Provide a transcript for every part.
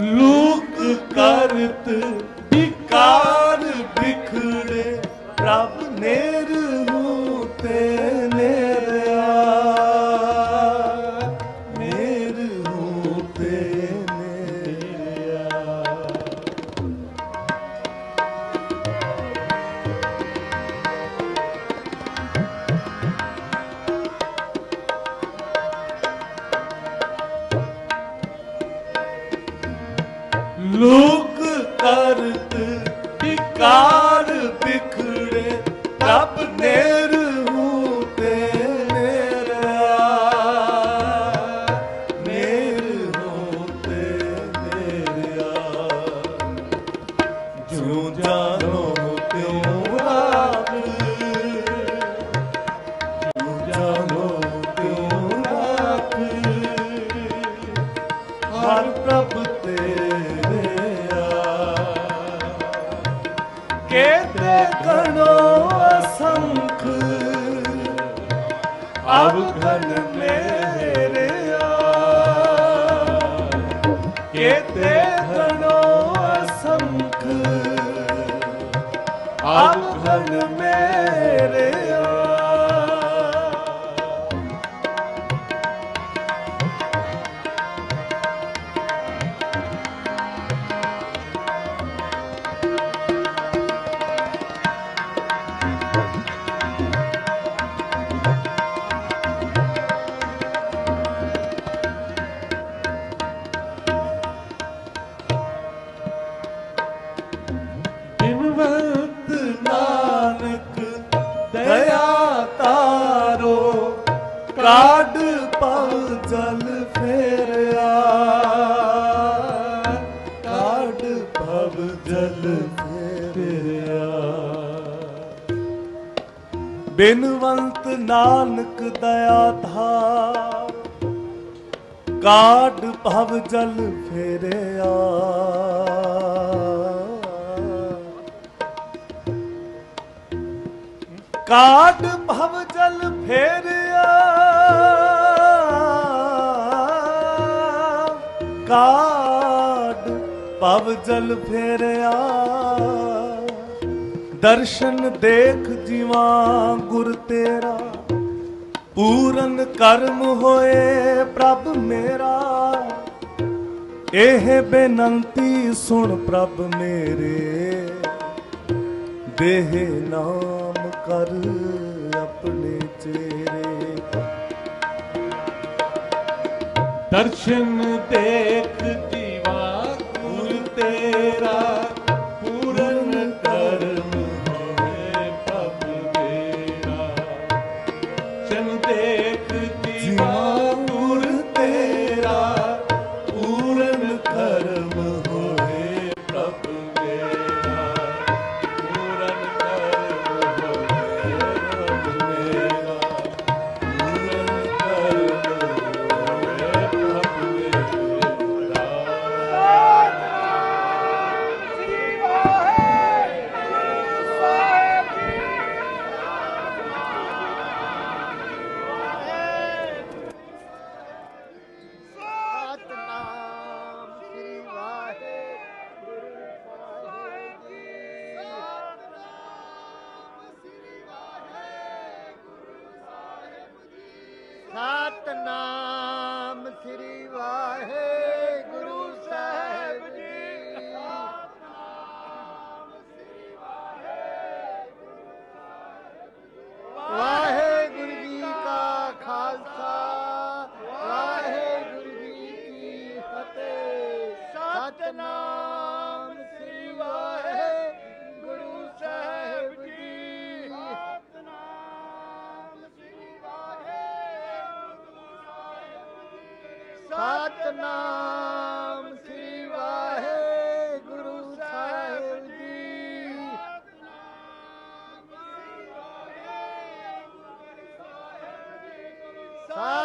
ਲੋਕ ਕਰਤ ਵਿਕਾਰ ਵਿਖੜੇ ਰੱਬ ਨੇ ਕਰਤ ਵਿਕਾਰ Kabuklarının ਬਿਨਵੰਤ ਨਾਨਕ, ਦਇਆ ਤਾਰੋ, ਕਾਢ ਪਵ ਜਲ ਫੇਰਿਆ। ਕਾਢ ਪਵ ਜਲ ਫੇਰਿਆ। ਬਿਨਵੰਤ ਨਾਨਕ ਦਇਆ ਧਾਰ, ਕਾਢ ਭਵ ਜਲ ਫੇਰਿਆ। ਕਾਢ ਭਵ ਜਲ ਫੇਰਿਆ ਕਾਢ ਭਵ ਜਲ ਫੇਰਿਆ ਦਰਸ਼ਨ ਦੇਖ ਜੀਵਾ ਗੁਰ ਤੇਰਾ। ਪੂਰਨ ਕਰਮ ਹੋਏ ਪ੍ਰਭ ਮੇਰਾ। ਇਹ ਬੇਨੰਤੀ ਸੁਣ ਪ੍ਰਭ ਮੇਰੇ। ਦੇਹ ਨਾ ਕਰ ਆਪਣੇ ਚੇਰੇ ਦਰਸ਼ਨ ਦੇਖ ਸਤਨਾਮ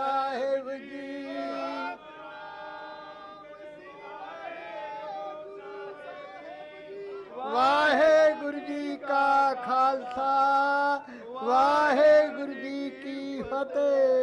ਸਾਹਿਬ ਜੀ ਵਾਹਿਗੁਰੂ ਜੀ ਕਾ ਖਾਲਸਾ ਵਾਹਿਗੁਰੂ ਜੀ ਕੀ ਫਤਿਹ।